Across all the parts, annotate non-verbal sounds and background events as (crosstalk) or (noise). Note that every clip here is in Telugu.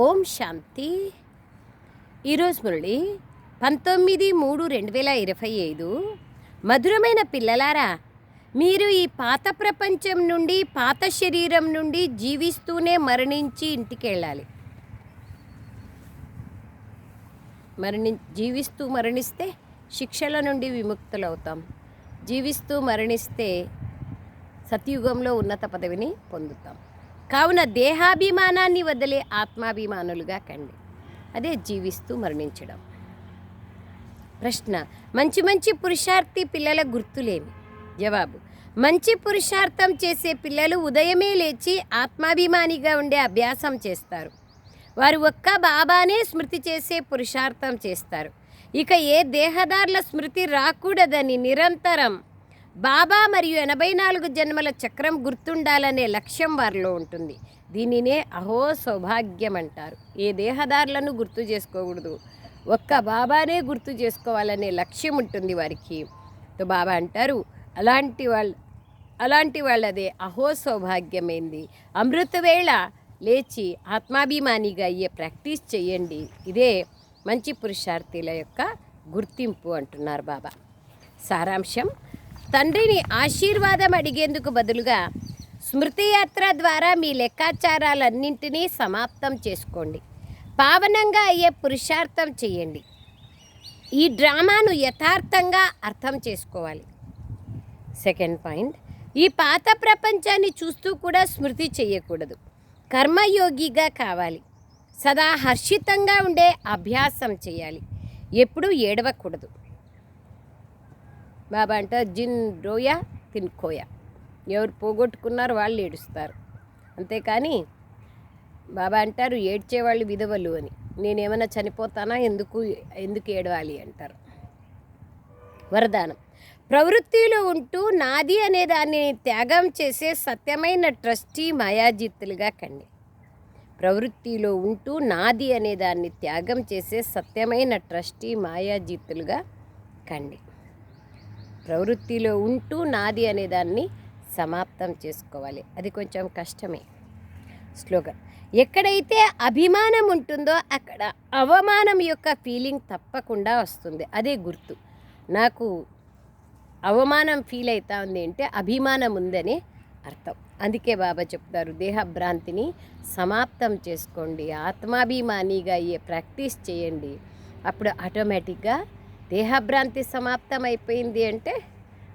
ఓం శాంతి. ఈరోజు మురళి పంతొమ్మిది మూడు రెండు వేల ఇరవై ఐదు. మధురమైన పిల్లలారా మీరు ఈ పాత ప్రపంచం నుండి పాత శరీరం నుండి జీవిస్తూనే మరణించి ఇంటికి వెళ్ళాలి మరణి జీవిస్తూ మరణిస్తే శిక్షల నుండి విముక్తులవుతాం. జీవిస్తూ మరణిస్తే సత్యుగంలో ఉన్నత పదవిని పొందుతాం. కావున దేహాభిమానాన్ని వదిలే ఆత్మాభిమానులుగా కండి. అదే జీవిస్తూ మరణించడం. ప్రశ్న మంచి మంచి పురుషార్థి పిల్లల గుర్తులేమి? జవాబు మంచి పురుషార్థం చేసే పిల్లలు ఉదయమే లేచి ఆత్మాభిమానిగా ఉండే అభ్యాసం చేస్తారు. వారు ఒక్క బాబానే స్మృతి చేసే పురుషార్థం చేస్తారు. ఇక ఏ దేహదారుల స్మృతి రాకూడదని నిరంతరం బాబా మరియు ఎనభై నాలుగు జన్మల చక్రం గుర్తుండాలనే లక్ష్యం వారిలో ఉంటుంది. దీనినే అహో సౌభాగ్యం అంటారు ఏ దేహదారులను గుర్తు చేసుకోకూడదు. ఒక్క బాబానే గుర్తు చేసుకోవాలనే లక్ష్యం ఉంటుంది వారికి. తో బాబా అంటారు అలాంటి వాళ్ళ అలాంటి వాళ్ళదే అహో సౌభాగ్యమైంది. అమృతవేళ లేచి ఆత్మాభిమానిగా అయ్యే ప్రాక్టీస్ చేయండి ఇదే మంచి పురుషార్థుల యొక్క గుర్తింపు అంటున్నారు బాబా. సారాంశం తండ్రిని ఆశీర్వాదం అడిగేందుకు బదులుగా స్మృతి యాత్ర ద్వారా మీ లెక్కాచారాలన్నింటినీ సమాప్తం చేసుకోండి. పావనంగా అయ్యే పురుషార్థం చేయండి. ఈ డ్రామాను యథార్థంగా అర్థం చేసుకోవాలి. సెకండ్ పాయింట్ ఈ పాత ప్రపంచాన్ని చూస్తూ కూడా స్మృతి చేయకూడదు. కర్మయోగిగా కావాలి. సదా హర్షితంగా ఉండే అభ్యాసం చేయాలి. ఎప్పుడూ ఏడవకూడదు. బాబా అంట జిన్ రోయా తిన్కోయా ఎవరు పోగొట్టుకున్నారు వాళ్ళు ఏడుస్తారు. అంతేకాని బాబా అంటారు ఏడ్చేవాళ్ళు విధవలు అని. నేనేమైనా చనిపోతానా? ఎందుకు ఎందుకు ఏడవాలి అంటారు. వరదానం. ప్రవృత్తిలో ఉంటూ నాది అనే దాన్ని త్యాగం చేసే సత్యమైన ట్రస్టీ మాయాజిత్తులుగా కండి. ప్రవృత్తిలో ఉంటూ నాది అనే దాన్ని త్యాగం చేసే సత్యమైన ట్రస్టీ మాయాజిత్తులుగా కండి. ప్రవృత్తిలో ఉంటూ నాది అనే దాన్ని సమాప్తం చేసుకోవాలి. అది కొంచెం కష్టమే. స్లోగన్. ఎక్కడైతే అభిమానం ఉంటుందో అక్కడ అవమానం యొక్క ఫీలింగ్ తప్పకుండా వస్తుంది. అదే గుర్తు. నాకు అవమానం ఫీల్ అవుతా ఉంది అంటే అభిమానం ఉందని అర్థం. అందుకే బాబా చెప్తారు దేహభ్రాంతిని సమాప్తం చేసుకోండి. ఆత్మాభిమానిగా అయ్యే ప్రాక్టీస్ చేయండి. అప్పుడు ఆటోమేటిక్గా దేహభ్రాంతి సమాప్తం అయిపోయింది అంటే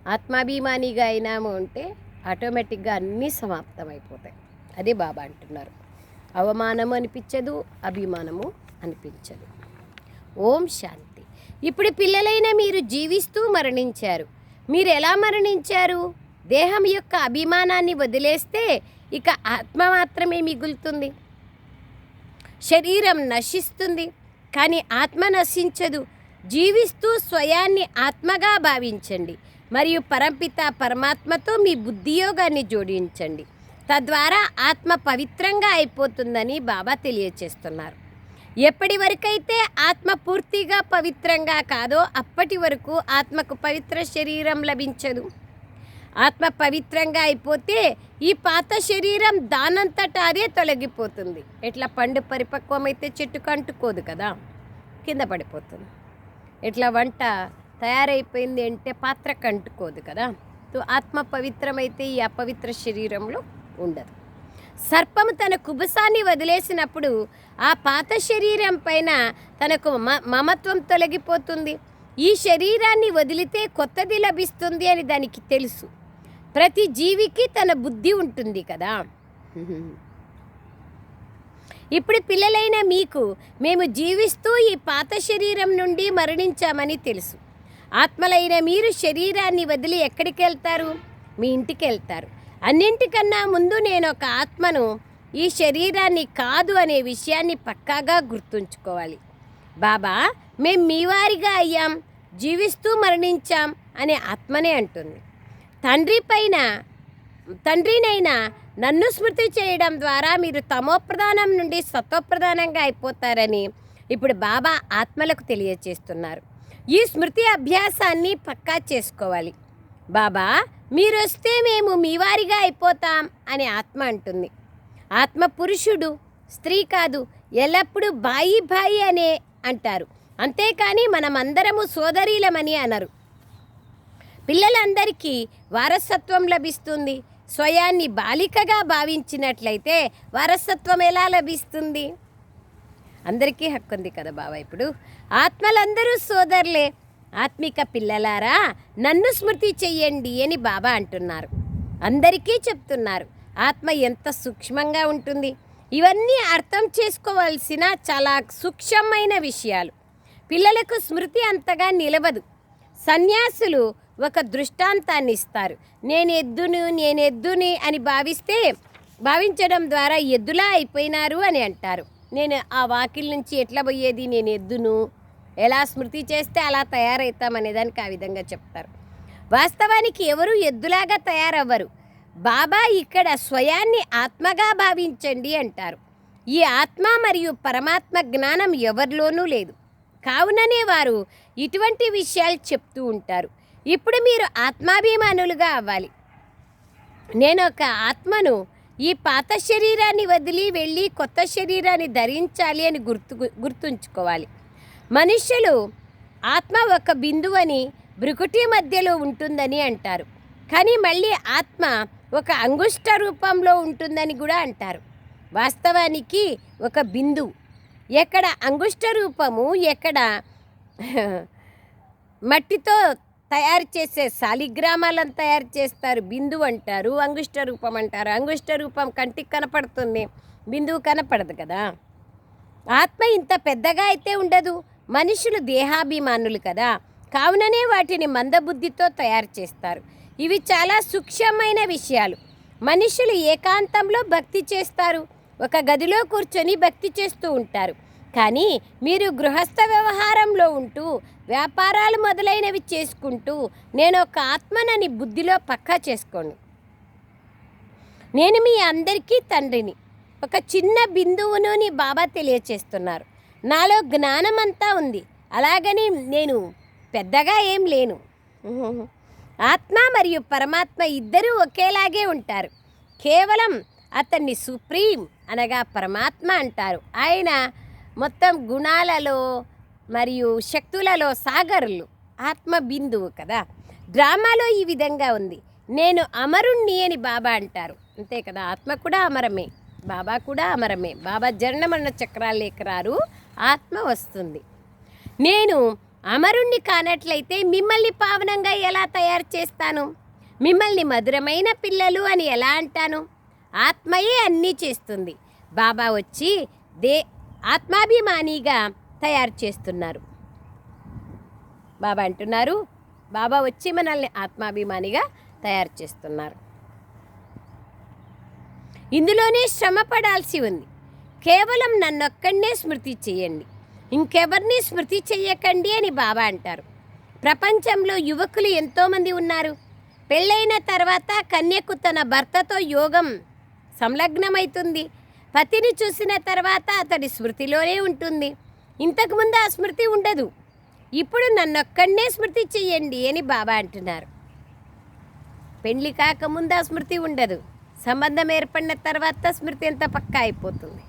ఆత్మాభిమానిగా అయినాము అంటే ఆటోమేటిక్గా అన్నీ సమాప్తం అయిపోతాయి అదే బాబా అంటున్నారు. అవమానము అనిపించదు అభిమానము అనిపించదు. ఓం శాంతి. ఇప్పుడు పిల్లలైన మీరు జీవిస్తూ మరణించారు. మీరు ఎలా మరణించారు? దేహం యొక్క అభిమానాన్ని వదిలేస్తే ఇక ఆత్మ మాత్రమే మిగులుతుంది. శరీరం నశిస్తుంది. కానీ ఆత్మ నశించదు. జీవిస్తూ స్వయాన్ని ఆత్మగా భావించండి. మరియు పరంపిత పరమాత్మతో మీ బుద్ధియోగాన్ని జోడించండి. తద్వారా ఆత్మ పవిత్రంగా అయిపోతుందని బాబా తెలియచేస్తున్నారు. ఎప్పటి వరకైతే ఆత్మ పూర్తిగా పవిత్రంగా కాదో అప్పటి వరకు ఆత్మకు పవిత్ర శరీరం లభించదు. ఆత్మ పవిత్రంగా అయిపోతే ఈ పాత శరీరం దానంతట అదే తొలగిపోతుంది. ఎట్లా పండు పరిపక్వమైతే చెట్టుకు అంటుకోదు కదా? కింద పడిపోతుంది. ఇట్లా వంట తయారైపోయింది అంటే పాత్రకు అంటుకోదు కదా. సో ఆత్మ పవిత్రమైతే ఈ అపవిత్ర శరీరంలో ఉండదు. సర్పము తన కుబుసాన్ని వదిలేసినప్పుడు ఆ పాత శరీరం పైన తనకు మ మమత్వం తొలగిపోతుంది. ఈ శరీరాన్ని వదిలితే కొత్తది లభిస్తుంది అని దానికి తెలుసు. ప్రతి జీవికి తన బుద్ధి ఉంటుంది కదా. ఇప్పుడు పిల్లలైన మీకు మేము జీవిస్తూ ఈ పాత శరీరం నుండి మరణించామని తెలుసు. ఆత్మలైన మీరు శరీరాన్ని వదిలి ఎక్కడికి వెళ్తారు మీ ఇంటికి వెళ్తారు అన్నింటికన్నా ముందు నేను ఒక ఆత్మను ఈ శరీరాన్ని కాదు అనే విషయాన్ని పక్కాగా గుర్తుంచుకోవాలి. బాబా మేం మీ వారిగా అయ్యాం జీవిస్తూ మరణించాం అనే ఆత్మనే అంటుంది. తండ్రి పైన తండ్రినైనా నన్ను స్మృతి చేయడం ద్వారా మీరు తమోప్రధానం నుండి సత్వప్రధానంగా అయిపోతారని ఇప్పుడు బాబా ఆత్మలకు తెలియచేస్తున్నారు. ఈ స్మృతి అభ్యాసాన్ని పక్కా చేసుకోవాలి. బాబా మీరు వస్తే మేము మీ వారిగా అయిపోతాం అని ఆత్మ అంటుంది. ఆత్మ పురుషుడు స్త్రీ కాదు ఎల్లప్పుడూ బాయి బాయి అనే అంటారు. అంతేకాని మనమందరము సోదరీలమని అనరు. పిల్లలందరికీ వారసత్వం లభిస్తుంది. స్వయాన్ని బాలికగా భావించినట్లయితే వారసత్వం ఎలా లభిస్తుంది? అందరికీ హక్కు ఉంది కదా బాబా ఇప్పుడు. ఆత్మలందరూ సోదరులే. ఆత్మిక పిల్లలారా నన్ను స్మృతి చెయ్యండి అని బాబా అంటున్నారు. అందరికీ చెప్తున్నారు. ఆత్మ ఎంత సూక్ష్మంగా ఉంటుంది. ఇవన్నీ అర్థం చేసుకోవాల్సిన చాలా సూక్ష్మమైన విషయాలు. పిల్లలకు స్మృతి అంతగా నిలవదు. సన్యాసులు ఒక దృష్టాంతాన్ని ఇస్తారు నేను ఎద్దును నేను ఎద్దుని అని భావిస్తే భావించడం ద్వారా ఎద్దులా అయిపోయినారు అని అంటారు. నేను ఆ వాకిల్ నుంచి ఎట్లా పోయేది? నేను ఎద్దును. ఎలా స్మృతి చేస్తే అలా తయారవుతాం అనేదానికి ఆ విధంగా చెప్తారు. వాస్తవానికి ఎవరు ఎద్దులాగా తయారవ్వరు. బాబా ఇక్కడ స్వయాన్ని ఆత్మగా భావించండి అంటారు. ఈ ఆత్మ మరియు పరమాత్మ జ్ఞానం ఎవరిలోనూ లేదు. కావుననే వారు ఇటువంటి విషయాలు చెప్తూ ఉంటారు. ఇప్పుడు మీరు ఆత్మాభిమానులుగా అవ్వాలి. నేను ఒక ఆత్మను ఈ పాత శరీరాన్ని వదిలి వెళ్ళి కొత్త శరీరాన్ని ధరించాలి అని గుర్తు గుర్తుంచుకోవాలి. మనుష్యులు ఆత్మ ఒక బిందువని అని మధ్యలో ఉంటుందని అంటారు. కానీ మళ్ళీ ఆత్మ ఒక అంగుష్ట రూపంలో ఉంటుందని కూడా అంటారు. వాస్తవానికి ఒక బిందువు. ఎక్కడ అంగుష్ట రూపము ఎక్కడ మట్టితో తయారు చేసే శాలిగ్రామాలను తయారు చేస్తారు. బిందువు అంటారు అంగుష్ట రూపం అంటారు. అంగుష్ట రూపం కంటికి కనపడుతుంది. బిందువు కనపడదు కదా? ఆత్మ ఇంత పెద్దగా అయితే ఉండదు. మనుషులు దేహాభిమానులు కదా? కావుననే వాటిని మందబుద్ధితో తయారు చేస్తారు. ఇవి చాలా సూక్ష్మమైన విషయాలు. మనుషులు ఏకాంతంలో భక్తి చేస్తారు. ఒక గదిలో కూర్చొని భక్తి చేస్తూ ఉంటారు. కానీ మీరు గృహస్థ వ్యవహారంలో ఉంటూ వ్యాపారాలు మొదలైనవి చేసుకుంటూ నేను ఒక ఆత్మనని బుద్ధిలో పక్కా చేసుకోండి నేను మీ అందరికీ తండ్రిని. ఒక చిన్న బిందువును నీ బాబా తెలియచేస్తున్నారు. నాలో జ్ఞానం అంతా ఉంది. అలాగని నేను పెద్దగా ఏం లేను. ఆత్మ మరియు పరమాత్మ ఇద్దరూ ఒకేలాగే ఉంటారు. కేవలం అతన్ని సుప్రీం అనగా పరమాత్మ అంటారు. ఆయన మొత్తం గుణాలలో మరియు శక్తులలో సాగరులు ఆత్మ బిందువు కదా. డ్రామాలో ఈ విధంగా ఉంది. నేను అమరుణ్ణి అని బాబా అంటారు. అంతే కదా ఆత్మ కూడా అమరమే బాబా కూడా అమరమే. బాబా జనమరణ చక్రాలు ఆత్మ వస్తుంది. నేను అమరుణ్ణి కానట్లయితే మిమ్మల్ని పావనంగా ఎలా తయారు చేస్తాను? మిమ్మల్ని మధురమైన పిల్లలు అని ఎలా అంటాను? ఆత్మయే అన్నీ చేస్తుంది. బాబా వచ్చి దే ఆత్మాభిమానిగా తయారు చేస్తున్నారు. బాబా అంటున్నారు బాబా వచ్చి మనల్ని ఆత్మాభిమానిగా తయారు చేస్తున్నారు. ఇందులోనే శ్రమ పడాల్సి ఉంది. కేవలం నన్నొక్కడనే స్మృతి చేయండి. ఇంకెవరిని స్మృతి చెయ్యకండి అని బాబా అంటారు. ప్రపంచంలో యువకులు ఎంతోమంది ఉన్నారు. పెళ్ళైన తర్వాత కన్యకు తన భర్తతో యోగం సంలగ్నమవుతుంది పతిని చూసిన తర్వాత అతడి స్మృతిలోనే ఉంటుంది. ఇంతకుముందు ఆ స్మృతి ఉండదు. ఇప్పుడు నన్నొక్కడనే స్మృతి చెయ్యండి అని బాబా అంటున్నారు. పెళ్ళి కాకముందు ఆ స్మృతి ఉండదు. సంబంధం ఏర్పడిన తర్వాత స్మృతి ఎంత పక్కా అయిపోతుంది.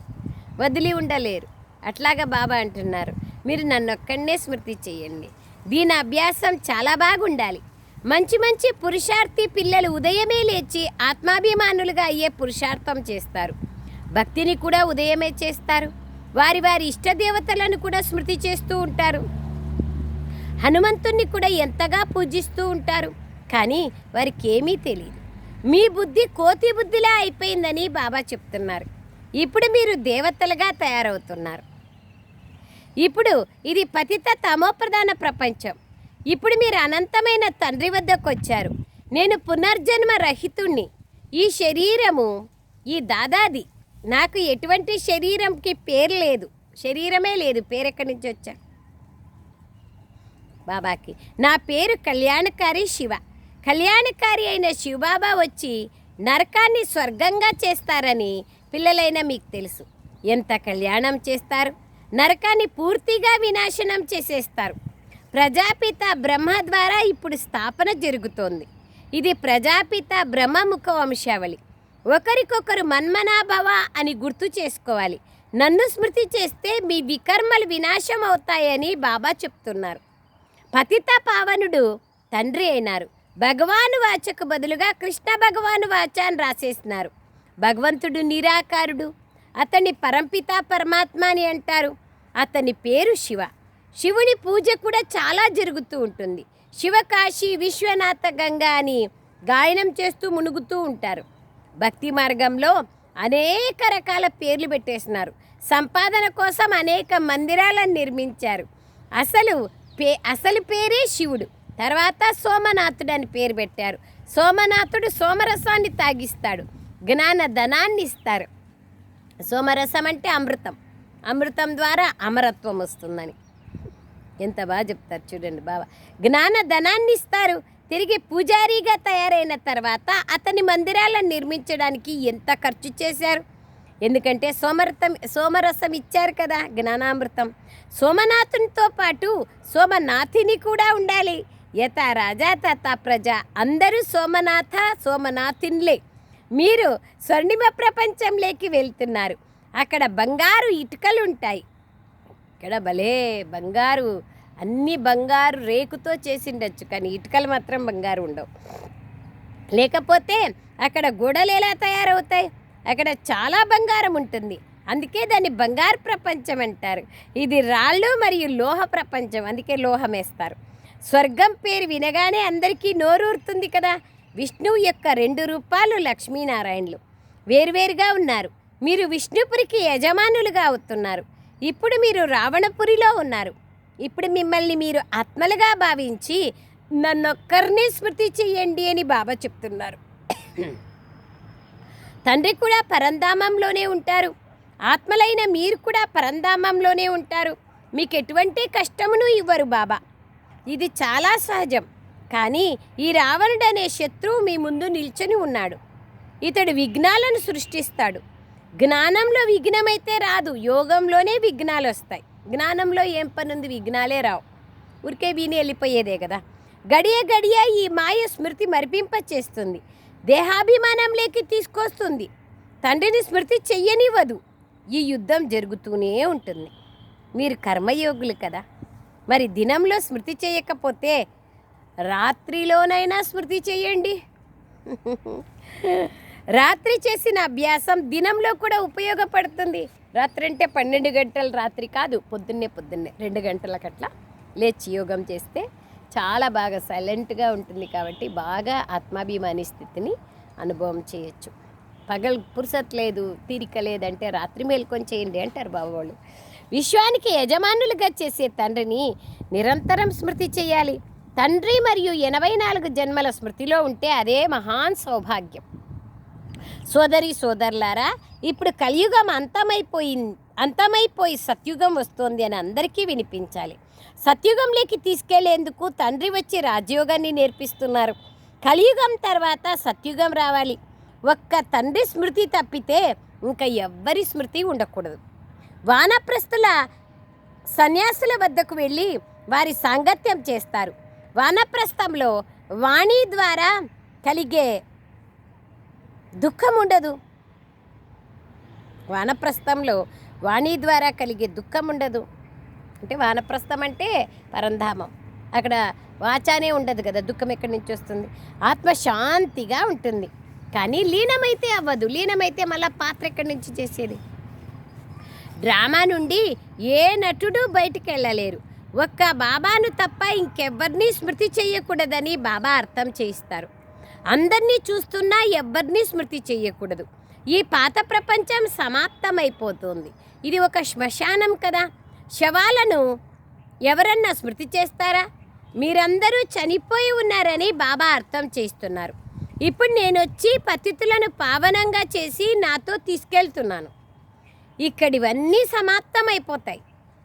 వదిలి ఉండలేరు. అట్లాగా బాబా అంటున్నారు. మీరు నన్ను స్మృతి చేయండి దీని అభ్యాసం చాలా బాగుండాలి. మంచి మంచి పురుషార్థి పిల్లలు ఉదయమే లేచి ఆత్మాభిమానులుగా అయ్యే పురుషార్థం చేస్తారు. భక్తిని కూడా ఉదయమే చేస్తారు. వారి వారి ఇష్టదేవతలను కూడా స్మృతి చేస్తూ ఉంటారు. హనుమంతుణ్ణి కూడా ఎంతగా పూజిస్తూ ఉంటారు. కానీ వారికి ఏమీ తెలియదు మీ బుద్ధి కోతి బుద్ధిలా అయిపోయిందని బాబా చెప్తున్నారు. ఇప్పుడు మీరు దేవతలుగా తయారవుతున్నారు. ఇప్పుడు ఇది పతిత తమోప్రధాన ప్రపంచం. ఇప్పుడు మీరు అనంతమైన తండ్రి వద్దకు వచ్చారు నేను పునర్జన్మ రహితుణ్ణి ఈ శరీరము ఈ దాదాది నాకు ఎటువంటి శరీరంకి పేరు లేదు. శరీరమే లేదు. పేరు ఎక్కడి నుంచి వచ్చా? బాబాకి. నా పేరు కళ్యాణకారి శివ. కళ్యాణకారి అయిన శివబాబా వచ్చి నరకాన్ని స్వర్గంగా చేస్తారని పిల్లలైన మీకు తెలుసు. ఎంత కళ్యాణం చేస్తారు? నరకాన్ని పూర్తిగా వినాశనం చేసేస్తారు. ప్రజాపిత బ్రహ్మ ద్వారా ఇప్పుడు స్థాపన జరుగుతోంది. ఇది ప్రజాపిత బ్రహ్మముఖ వంశావళి ఒకరికొకరు మన్మనాభవ అని గుర్తు చేసుకోవాలి. నన్ను స్మృతి చేస్తే మీ వికర్మలు వినాశం అవుతాయని బాబా చెప్తున్నారు. పతిత పావనుడు తండ్రి అయినారు. భగవాను వాచకు బదులుగా కృష్ణ భగవాను వాచ అని రాసేసినారు. భగవంతుడు నిరాకారుడు. అతన్ని పరంపిత పరమాత్మ అని అంటారు. అతని పేరు శివ. శివుని పూజ కూడా చాలా జరుగుతూ ఉంటుంది. శివకాశి విశ్వనాథ గంగా అని గాయనం చేస్తూ మునుగుతూ ఉంటారు. భక్తి మార్గంలో అనేక రకాల పేర్లు పెట్టేసినారు సంపాదన కోసం అనేక మందిరాలను నిర్మించారు. అసలు పే అసలు పేరే శివుడు. తర్వాత సోమనాథుడు అని పేరు పెట్టారు. సోమనాథుడు సోమరసాన్ని తాగిస్తాడు. జ్ఞాన ధనాన్ని ఇస్తారు. సోమరసం అంటే అమృతం. అమృతం ద్వారా అమరత్వం వస్తుందని. ఎంత బాగా చెప్తారు చూడండి బాబా జ్ఞాన ధనాన్ని ఇస్తారు. తిరిగి పూజారిగా తయారైన తర్వాత అతని మందిరాలను నిర్మించడానికి ఎంత ఖర్చు చేశారు? ఎందుకంటే సోమరతం సోమరసం ఇచ్చారు కదా జ్ఞానామృతం. సోమనాథునితో పాటు సోమనాథిని కూడా ఉండాలి. యత రాజా తత ప్రజ అందరూ సోమనాథ సోమనాథిన్లే. మీరు స్వర్ణిమ ప్రపంచంలోకి వెళ్తున్నారు. అక్కడ బంగారు ఇటుకలు ఉంటాయి. ఇక్కడ భలే బంగారు అన్ని బంగారు రేకుతో చేసిండొచ్చు కానీ ఇటుకలు మాత్రం బంగారు ఉండవు. లేకపోతే అక్కడ గోడలు ఎలా తయారవుతాయి? అక్కడ చాలా బంగారం ఉంటుంది. అందుకే దాన్ని బంగారు ప్రపంచం అంటారు. ఇది రాళ్ళు మరియు లోహ ప్రపంచం అందుకే లోహం వేస్తారు స్వర్గం పేరు వినగానే అందరికీ నోరూరుతుంది కదా? విష్ణువు యొక్క రెండు రూపాలు లక్ష్మీనారాయణలు. వేరువేరుగా ఉన్నారు. మీరు విష్ణుపురికి యజమానులుగా అవుతున్నారు. ఇప్పుడు మీరు రావణపురిలో ఉన్నారు. ఇప్పుడు మిమ్మల్ని మీరు ఆత్మలుగా భావించి నన్నొక్కరిని స్మృతి చెయ్యండి అని బాబా చెప్తున్నారు. తండ్రి కూడా పరంధామంలోనే ఉంటారు. ఆత్మలైన మీరు కూడా పరంధామంలోనే ఉంటారు. మీకు ఎటువంటి కష్టమును ఇవ్వరు బాబా. ఇది చాలా సహజం. కానీ ఈ రావణుడు అనే శత్రువు మీ ముందు నిల్చొని ఉన్నాడు. ఇతడు విఘ్నాలను సృష్టిస్తాడు. జ్ఞానంలో విఘ్నమైతే రాదు యోగంలోనే విఘ్నాలు వస్తాయి జ్ఞానంలో ఏం పనుంది? విఘ్నాలే రావు. ఊరికే విని వెళ్ళిపోయేదే కదా. గడియ గడియ ఈ మాయ స్మృతి మరిపింపచేస్తుంది. దేహాభిమానంలోకి తీసుకొస్తుంది. తండ్రిని స్మృతి చెయ్యనివ్వదు. ఈ యుద్ధం జరుగుతూనే ఉంటుంది. మీరు కర్మయోగులు కదా. మరి దినంలో స్మృతి చేయకపోతే రాత్రిలోనైనా స్మృతి చేయండి. (laughs) రాత్రి చేసిన అభ్యాసం దినంలో కూడా ఉపయోగపడుతుంది. రాత్రి అంటే పన్నెండు గంటల రాత్రి కాదు పొద్దున్నే పొద్దున్నే. రెండు గంటలకట్లా లేచి యోగం చేస్తే చాలా బాగా సైలెంట్గా ఉంటుంది కాబట్టి బాగా ఆత్మాభిమాని స్థితిని అనుభవం చేయొచ్చు. పగలు పురుసత్ లేదు తీరిక లేదంటే రాత్రి మేల్కొని చేయండి అంటారు బాబోళ్ళు విశ్వానికి యజమానులుగా చేసే తండ్రిని నిరంతరం స్మృతి చేయాలి. తండ్రి మరియు ఎనభై నాలుగు జన్మల స్మృతిలో ఉంటే అదే మహాన్ సౌభాగ్యం. సోదరి సోదరులారా ఇప్పుడు కలియుగం అంతమైపోయింది అంతమైపోయి సత్యుగం వస్తోంది అని అందరికీ వినిపించాలి. సత్యుగంలోకి తీసుకెళ్ళేందుకు తండ్రి వచ్చి రాజయోగాన్ని నేర్పిస్తున్నారు. కలియుగం తర్వాత సత్యుగం రావాలి. ఒక్క తండ్రి స్మృతి తప్పితే ఇంకా ఎవ్వరి స్మృతి ఉండకూడదు. వానప్రస్తుల సన్యాసుల వద్దకు వెళ్ళి వారి సాంగత్యం చేస్తారు. వానప్రస్థంలో వాణి ద్వారా కలిగే దుఃఖం ఉండదు. వానప్రస్థంలో వాణి ద్వారా కలిగే దుఃఖం ఉండదు. అంటే వానప్రస్థం అంటే పరంధామం. అక్కడ వాచానే ఉండదు కదా దుఃఖం ఎక్కడి నుంచి వస్తుంది? ఆత్మ శాంతిగా ఉంటుంది. కానీ లీనమైతే అవ్వదు. లీనమైతే మళ్ళీ పాత్ర ఎక్కడి నుంచి చేసేది? డ్రామా నుండి ఏ నటుడు బయటికి వెళ్ళలేరు. ఒక్క బాబాను తప్ప ఇంకెవ్వరినీ స్మృతి చేయకూడదని బాబా అర్థం చేయిస్తారు. అందరినీ చూస్తున్నా ఎవరినీ స్మృతి చేయకూడదు ఈ పాత ప్రపంచం సమాప్తమైపోతుంది. ఇది ఒక శ్మశానం కదా. శవాలను ఎవరన్నా స్మృతి చేస్తారా? మీరందరూ చనిపోయి ఉన్నారని బాబా అర్థం చేస్తున్నారు. ఇప్పుడు నేను వచ్చి పతితులను పావనంగా చేసి నాతో తీసుకెళ్తున్నాను. ఇక్కడివన్నీ సమాప్తమైపోతాయి.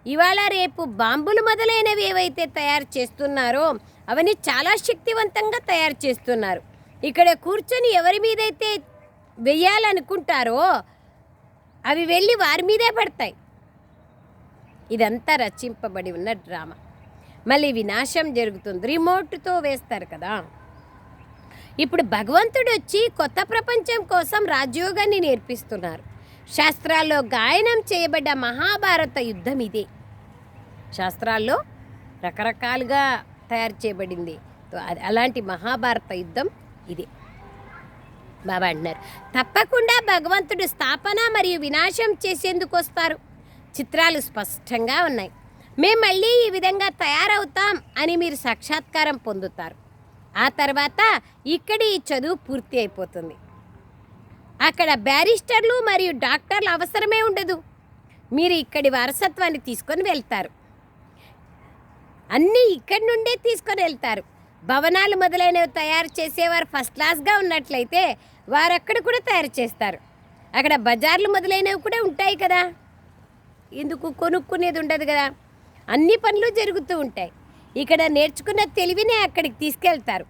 ఇవాళ రేపు బాంబులు మొదలైనవి ఏవైతే తయారు చేస్తున్నారో అవన్నీ చాలా శక్తివంతంగా తయారు చేస్తున్నారు. ఇక్కడ కూర్చొని ఎవరి మీదైతే వెయ్యాలనుకుంటారో అవి వెళ్ళి వారి మీదే పడతాయి. ఇదంతా రచింపబడి ఉన్న డ్రామా. మళ్ళీ వినాశం జరుగుతుంది. రిమోట్తో వేస్తారు కదా. ఇప్పుడు భగవంతుడు వచ్చి కొత్త ప్రపంచం కోసం రాజయోగాన్ని నేర్పిస్తున్నారు. శాస్త్రాల్లో గాయనం చేయబడ్డ మహాభారత యుద్ధం ఇదే. శాస్త్రాల్లో రకరకాలుగా తయారు చేయబడింది. అది- అలాంటి మహాభారత యుద్ధం ఇది. బాబా అంటున్నారు. తప్పకుండా భగవంతుడు స్థాపన మరియు వినాశం చేసేందుకు వస్తారు. చిత్రాలు స్పష్టంగా ఉన్నాయి. మేము మళ్ళీ ఈ విధంగా తయారవుతాం అని మీరు సాక్షాత్కారం పొందుతారు. ఆ తర్వాత ఇక్కడ ఈ చదువు పూర్తి అయిపోతుంది. అక్కడ బ్యారిస్టర్లు మరియు డాక్టర్లు అవసరమే ఉండదు. మీరు ఇక్కడి వారసత్వాన్ని తీసుకొని వెళ్తారు. అన్నీ ఇక్కడి నుండే తీసుకొని వెళ్తారు. భవనాలు మొదలైనవి తయారు చేసేవారు ఫస్ట్ క్లాస్గా ఉన్నట్లయితే వారు అక్కడ కూడా తయారు చేస్తారు. అక్కడ బజార్లు మొదలైనవి కూడా ఉంటాయి కదా. ఎందుకు? కొనుక్కునేది ఉండదు కదా. అన్ని పనులు జరుగుతూ ఉంటాయి. ఇక్కడ నేర్చుకున్న తెలివినే అక్కడికి తీసుకెళ్తారు.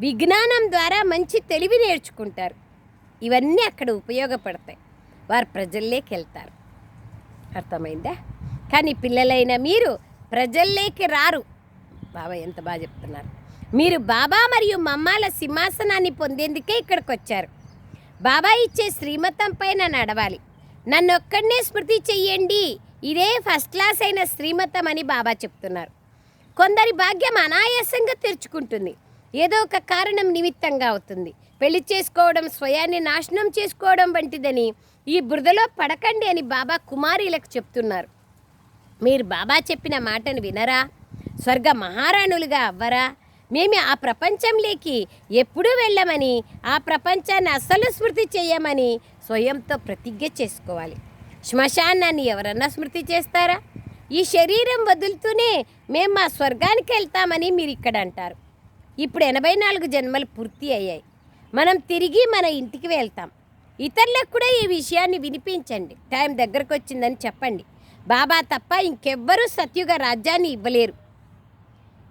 విజ్ఞానం ద్వారా మంచి తెలివి నేర్చుకుంటారు. ఇవన్నీ అక్కడ ఉపయోగపడతాయి. వారు ప్రజల్లోకి వెళ్తారు. అర్థమైందా? కానీ పిల్లలైన మీరు ప్రజల్లోకి రారు. బాబా ఎంత బాగా చెప్తున్నారు. మీరు బాబా మరియు మమ్మాల సింహాసనాన్ని పొందేందుకే ఇక్కడికి వచ్చారు బాబా ఇచ్చే శ్రీమతం పైన నడవాలి. నన్ను ఒక్కడనే స్మృతి చెయ్యండి. ఇదే ఫస్ట్ క్లాస్ అయిన శ్రీమతం అని బాబా చెప్తున్నారు. కొందరి భాగ్యం అనాయాసంగా తెరుచుకుంటుంది. ఏదో ఒక కారణం నిమిత్తంగా అవుతుంది. పెళ్ళి చేసుకోవడం స్వయాన్ని నాశనం చేసుకోవడం వంటిదని ఈ బురదలో పడకండి అని బాబా కుమారీలకు చెప్తున్నారు. మీరు బాబా చెప్పిన మాటను వినరా? స్వర్గ మహారాణులుగా అవ్వరా? మేము ఆ ప్రపంచంలోకి ఎప్పుడూ వెళ్ళమని ఆ ప్రపంచాన్ని అస్సలు స్మృతి చేయమని స్వయంతో ప్రతిజ్ఞ చేసుకోవాలి. శ్మశానాన్ని ఎవరన్నా స్మృతి చేస్తారా? ఈ శరీరం వదులుతూనే మేము మా స్వర్గానికి వెళ్తామని మీరు ఇక్కడ అంటారు. ఇప్పుడు ఎనభై నాలుగు జన్మలు పూర్తి అయ్యాయి. మనం తిరిగి మన ఇంటికి వెళ్తాం. ఇతరులకు కూడా ఈ విషయాన్ని వినిపించండి. టైం దగ్గరకు వచ్చిందని చెప్పండి. బాబా తప్ప ఇంకెవ్వరూ సత్యుగ రాజ్యాన్ని ఇవ్వలేరు.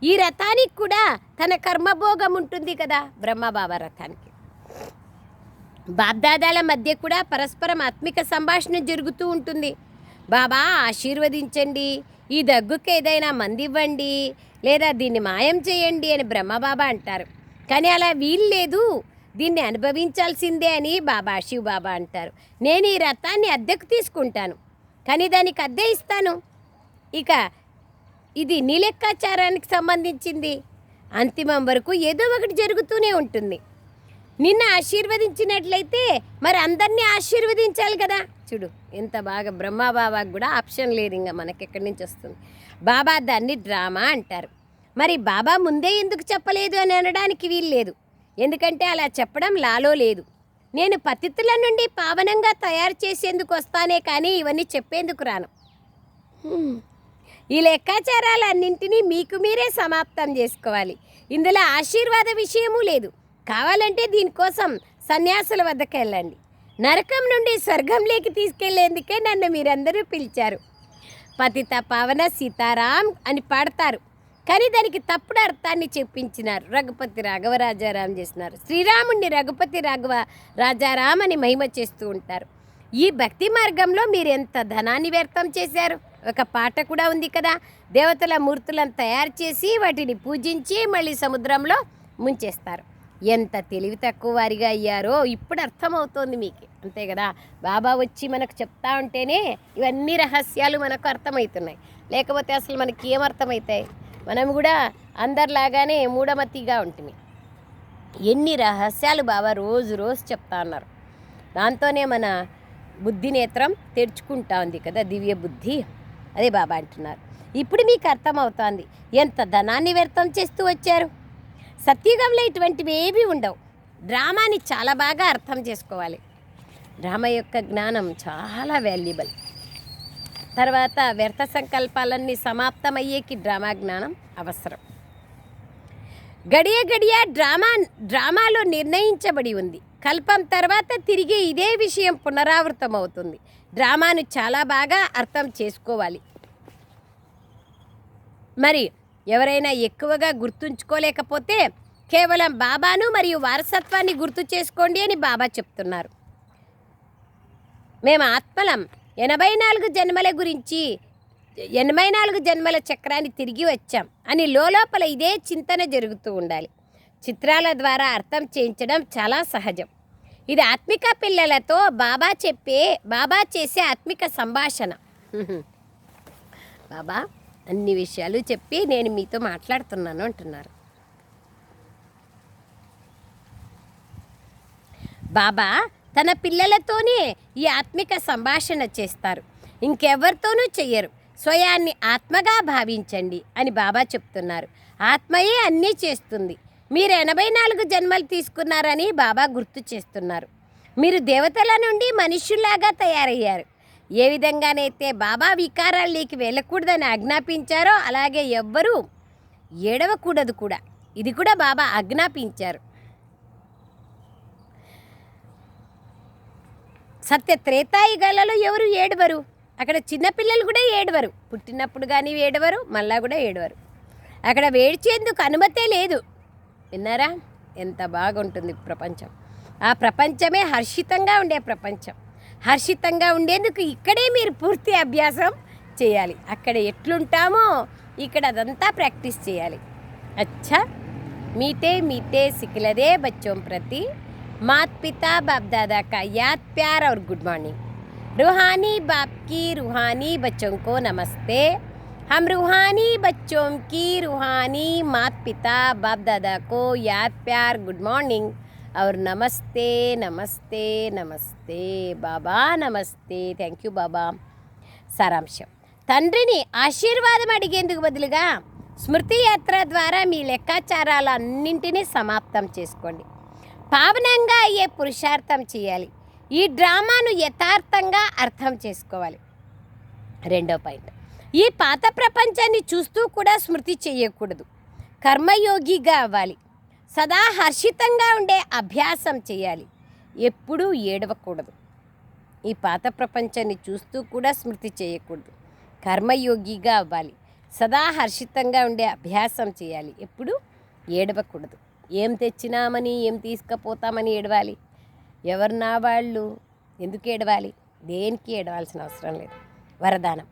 ఈ రథానికి కూడా తన కర్మభోగం ఉంటుంది కదా బ్రహ్మబాబా రథానికి. బాబ్దాదాల మధ్య కూడా పరస్పరం ఆత్మిక సంభాషణ జరుగుతూ ఉంటుంది. బాబా ఆశీర్వదించండి. ఈ దగ్గుకి ఏదైనా మంది ఇవ్వండి లేదా దీన్ని మాయం చేయండి అని బ్రహ్మబాబా అంటారు. కానీ అలా వీలు లేదు. దీన్ని అనుభవించాల్సిందే అని బాబా శివబాబా అంటారు. నేను ఈ రథాన్ని అద్దెకు తీసుకుంటాను. కానీ దానికి అద్దె ఇస్తాను. ఇక ఇది నీ లెక్కాచారానికి సంబంధించింది. అంతిమం వరకు ఏదో ఒకటి జరుగుతూనే ఉంటుంది. నిన్న ఆశీర్వదించినట్లయితే మరి అందరినీ ఆశీర్వదించాలి కదా. చూడు ఎంత బాగా బ్రహ్మబాబాకు కూడా ఆప్షన్ లేదు ఇంకా మనకి ఎక్కడి నుంచి వస్తుంది. బాబా దాన్ని డ్రామా అంటారు. మరి బాబా ముందే ఎందుకు చెప్పలేదు అని అనడానికి వీలు లేదు. ఎందుకంటే అలా చెప్పడం లాలో లేదు. నేను పతితుల నుండి పావనంగా తయారు చేసేందుకు వస్తానే కానీ ఇవన్నీ చెప్పేందుకు రాను. ఈ లెక్కాచారాలన్నింటినీ మీకు మీరే సమాప్తం చేసుకోవాలి. ఇందులో ఆశీర్వాద విషయమూ లేదు. కావాలంటే దీనికోసం సన్యాసుల వద్దకు వెళ్ళండి. నరకం నుండి స్వర్గంలోకి తీసుకెళ్ళేందుకే నన్ను మీరందరూ పిలిచారు. పతిత పావన సీతారాం అని పాడతారు. కానీ దానికి తప్పుడు అర్థాన్ని చెప్పించినారు. రఘుపతి రాఘవ రాజారాం చేసినారు శ్రీరాముణ్ణి రఘుపతి రాఘవ రాజారాం అని మహిమ చేస్తూ ఉంటారు. ఈ భక్తి మార్గంలో మీరు ఎంత ధనాన్ని వ్యర్థం చేశారు? ఒక పాట కూడా ఉంది కదా. దేవతల మూర్తులను తయారు చేసి వాటిని పూజించి మళ్ళీ సముద్రంలో ముంచేస్తారు. ఎంత తెలివి తక్కువ వారిగా అయ్యారో ఇప్పుడు అర్థమవుతోంది మీకు. అంతే కదా. బాబా వచ్చి మనకు చెప్తా ఉంటేనే ఇవన్నీ రహస్యాలు మనకు అర్థమవుతున్నాయి. లేకపోతే అసలు మనకి ఏం అర్థమవుతాయి? మనం కూడా అందరిలాగానే మూఢమతిగా ఉంటుంది ఎన్ని రహస్యాలు బాబా రోజు రోజు చెప్తా ఉన్నారు దాంతోనే మన బుద్ధి నేత్రం తెరుచుకుంటా ఉంది కదా దివ్య బుద్ధి. అదే బాబా అంటున్నారు. ఇప్పుడు మీకు అర్థమవుతోంది ఎంత ధనాన్ని వ్యర్థం చేస్తూ వచ్చారు. సత్యుగంలో ఇటువంటివి ఏవి ఉండవు. డ్రామాని చాలా బాగా అర్థం చేసుకోవాలి. డ్రామా యొక్క జ్ఞానం చాలా వాల్యుబుల్ తర్వాత వ్యర్థ సంకల్పాలన్నీ సమాప్తమయ్యేకి డ్రామా జ్ఞానం అవసరం. గడియ గడియ డ్రామా డ్రామాలో నిర్ణయించబడి ఉంది. కల్పం తర్వాత తిరిగి ఇదే విషయం పునరావృతం అవుతుంది డ్రామాను చాలా బాగా అర్థం చేసుకోవాలి. మరి ఎవరైనా ఎక్కువగా గుర్తుంచుకోలేకపోతే కేవలం బాబాను మరియు వారసత్వాన్ని గుర్తు చేసుకోండి అని బాబా చెప్తున్నారు. మేము ఆత్మలం. ఎనభై నాలుగు జన్మల గురించి ఎనభై నాలుగు జన్మల చక్రాన్ని తిరిగి వచ్చాం అని లోపల ఇదే చింతన జరుగుతూ ఉండాలి. చిత్రాల ద్వారా అర్థం చేయించడం చాలా సహజం. ఇది ఆత్మిక పిల్లలతో బాబా చెప్పే బాబా చేసే ఆత్మిక సంభాషణ. బాబా అన్ని విషయాలు చెప్పి నేను మీతో మాట్లాడుతున్నాను అంటున్నారు. బాబా తన పిల్లలతోనే ఈ ఆత్మిక సంభాషణ చేస్తారు. ఇంకెవరితోనూ చెయ్యరు. స్వయాన్ని ఆత్మగా భావించండి అని బాబా చెప్తున్నారు. ఆత్మయే అన్నీ చేస్తుంది. మీరు ఎనభై నాలుగు జన్మలు తీసుకున్నారని బాబా గుర్తు చేస్తున్నారు. మీరు దేవతల నుండి మనుష్యుల్లాగా తయారయ్యారు. ఏ విధంగానైతే బాబా వికారాల్లోకి వెళ్ళకూడదని ఆజ్ఞాపించారో అలాగే ఎవ్వరూ ఏడవకూడదు కూడా. ఇది కూడా బాబా ఆజ్ఞాపించారు. సత్య త్రేతాయుగాలలో ఎవరు ఏడవరు? అక్కడ చిన్నపిల్లలు కూడా ఏడవరు. పుట్టినప్పుడు కానీ ఏడవరు మళ్ళా కూడా ఏడవరు. అక్కడ వేడ్చేందుకు అనుమతే లేదు. విన్నారా ఎంత బాగుంటుంది ప్రపంచం ఆ ప్రపంచమే హర్షితంగా ఉండే ప్రపంచం హర్షితంగా ఉండేందుకు ఇక్కడే మీరు పూర్తి అభ్యాసం చేయాలి అక్కడ ఎట్లుంటామో ఇక్కడ అదంతా ప్రాక్టీస్ చేయాలి అచ్చా मीठे मीठे सिखलरे बच्चों प्रति मात पिता बाप दादा का याद प्यार और गुड मॉर्निंग रूहानी बाप की रूहानी बच्चों को नमस्ते हम रूहानी बच्चों की रूहानी मात पिता बाप दादा को याद प्यार गुड मॉर्निंग और नमस्ते नमस्ते नमस्ते बाबा नमस्ते థ్యాంక్ యూ బాబా సారాంశం తండ్రిని ఆశీర్వాదం అడిగేందుకు బదులుగా స్మృతి యాత్ర ద్వారా మీ లెక్కాచారాలన్నింటినీ సమాప్తం చేసుకోండి పావనంగా అయ్యే పురుషార్థం చేయాలి ఈ డ్రామాను యథార్థంగా అర్థం చేసుకోవాలి రెండో పాయింట్ ఈ పాత ప్రపంచాన్ని చూస్తూ కూడా స్మృతి చేయకూడదు. కర్మయోగిగా అవ్వాలి. సదా హర్షితంగా ఉండే అభ్యాసం చేయాలి. ఎప్పుడూ ఏడవకూడదు. ఈ పాత ప్రపంచాన్ని చూస్తూ కూడా స్మృతి చేయకూడదు. కర్మయోగిగా అవ్వాలి. సదా హర్షితంగా ఉండే అభ్యాసం చేయాలి. ఎప్పుడు ఏడవకూడదు. ఏం తెచ్చినామని ఏం తీసుకుపోతామని ఏడవాలి? ఎవరు నా వాళ్ళు? ఎందుకు ఏడవాలి? దేనికి ఏడవాల్సిన అవసరం లేదు. వరదానం.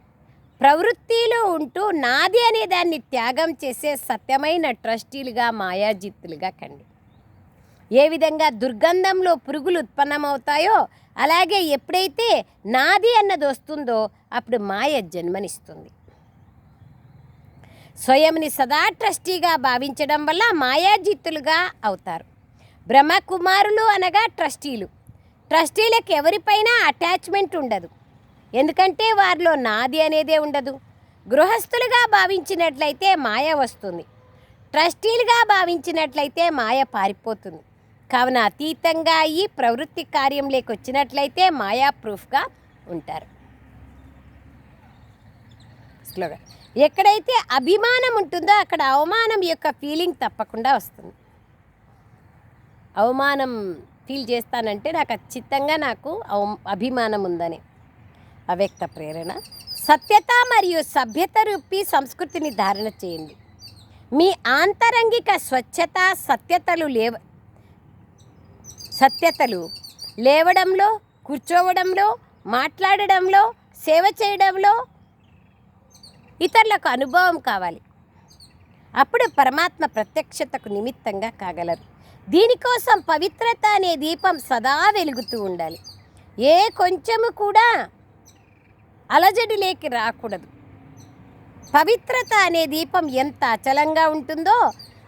ప్రవృత్తిలో ఉంటూ నాది అనే దాన్ని త్యాగం చేసే సత్యమైన ట్రస్టీలుగా మాయాజిత్తులుగా కండి. ఏ విధంగా దుర్గంధంలో పురుగులు ఉత్పన్నమవుతాయో అలాగే ఎప్పుడైతే నాది అన్నది వస్తుందో అప్పుడు మాయ జన్మనిస్తుంది. స్వయంని సదా ట్రస్టీగా భావించడం వల్ల మాయాజిత్తులుగా అవుతారు. బ్రహ్మకుమారులు అనగా ట్రస్టీలు. ట్రస్టీలకు ఎవరిపైన అటాచ్మెంట్ ఉండదు. ఎందుకంటే వారిలో నాది అనేదే ఉండదు. గృహస్థులుగా భావించినట్లయితే మాయ వస్తుంది. ట్రస్టీలుగా భావించినట్లయితే మాయ పారిపోతుంది. కావున అతీతంగా ఈ ప్రవృత్తి కార్యంలోకి వచ్చినట్లయితే మాయా ప్రూఫ్గా ఉంటారు. స్లోగన్ ఎక్కడైతే అభిమానం ఉంటుందో అక్కడ అవమానం యొక్క ఫీలింగ్ తప్పకుండా వస్తుంది. అవమానం ఫీల్ చేస్తానంటే నాకు ఖచ్చితంగా నాకు అవ- అభిమానం ఉందని. అవ్యక్త ప్రేరణ సత్యత మరియు సభ్యత రూపీ సంస్కృతిని ధారణ చేయండి. మీ ఆంతరంగిక స్వచ్ఛత సత్యతలు లేవ సత్యతలు లేవడంలో కూర్చోవడంలో మాట్లాడడంలో సేవ చేయడంలో ఇతరులకు అనుభవం కావాలి. అప్పుడు పరమాత్మ ప్రత్యక్షతకు నిమిత్తంగా కాగలరు. దీనికోసం పవిత్రత అనే దీపం సదా వెలుగుతూ ఉండాలి. ఏ కొంచెము కూడా అలజడిలేకి రాకూడదు. పవిత్రత అనే దీపం ఎంత అచలంగా ఉంటుందో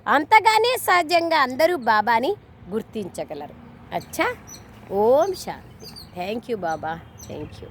అంతగానే సహజంగా అందరూ బాబాని గుర్తించగలరు. అచ్చా? Om Shanti. Thank you Baba. Thank you